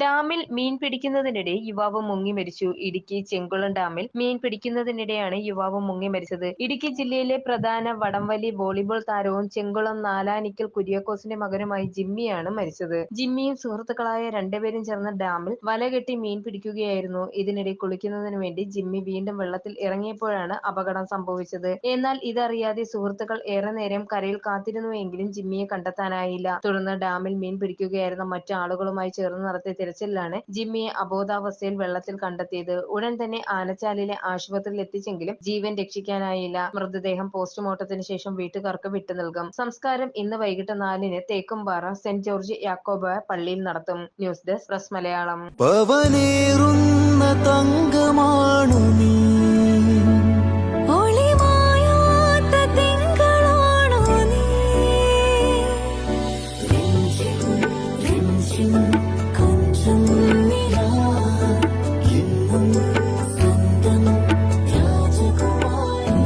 ഡാമിൽ മീൻ പിടിക്കുന്നതിനിടെ യുവാവ് മുങ്ങി മരിച്ചു. ഇടുക്കി ചെങ്കുളം ഡാമിൽ മീൻ പിടിക്കുന്നതിനിടെയാണ് യുവാവ് മുങ്ങി മരിച്ചത്. ഇടുക്കി ജില്ലയിലെ പ്രധാന വടംവലി വോളിബോൾ താരവും ചെങ്കുളം നാലാനിക്കൽ കുര്യാക്കോസിന്റെ മകനുമായി ജിമ്മിയാണ് മരിച്ചത്. ജിമ്മിയും സുഹൃത്തുക്കളായ രണ്ടുപേരും ചേർന്ന് ഡാമിൽ വലകെട്ടി മീൻ പിടിക്കുകയായിരുന്നു. ഇതിനിടെ കുളിക്കുന്നതിന് വേണ്ടി ജിമ്മി വീണ്ടും വെള്ളത്തിൽ ഇറങ്ങിയപ്പോഴാണ് അപകടം സംഭവിച്ചത്. എന്നാൽ ഇതറിയാതെ സുഹൃത്തുക്കൾ ഏറെ നേരം കരയിൽ കാത്തിരുന്നുവെങ്കിലും ജിമ്മിയെ കണ്ടെത്താനായില്ല. തുടർന്ന് ഡാമിൽ മീൻ പിടിക്കുകയായിരുന്ന മറ്റു ആളുകളുമായി ചേർന്ന് നടത്തിയ തിരച്ചിലിലാണ് ജിമ്മിയെ അബോധാവസ്ഥയിൽ വെള്ളത്തിൽ കണ്ടെത്തിയത്. ഉടൻ തന്നെ ആനച്ചാലിലെ ആശുപത്രിയിൽ എത്തിച്ചെങ്കിലും ജീവൻ രക്ഷിക്കാനായില്ല. മൃതദേഹം പോസ്റ്റ്മോർട്ടത്തിന് ശേഷം വീട്ടുകാർക്ക് വിട്ടു നൽകും. സംസ്കാരം ഇന്ന് വൈകിട്ട് നാലിന് തേക്കുംപാറ സെന്റ് ജോർജ് യാക്കോബ പള്ളിയിൽ നടത്തും. News desk press Malayalam. തങ്കമാണു നീ. ഒളിമായാത്ത രാജകുമാരി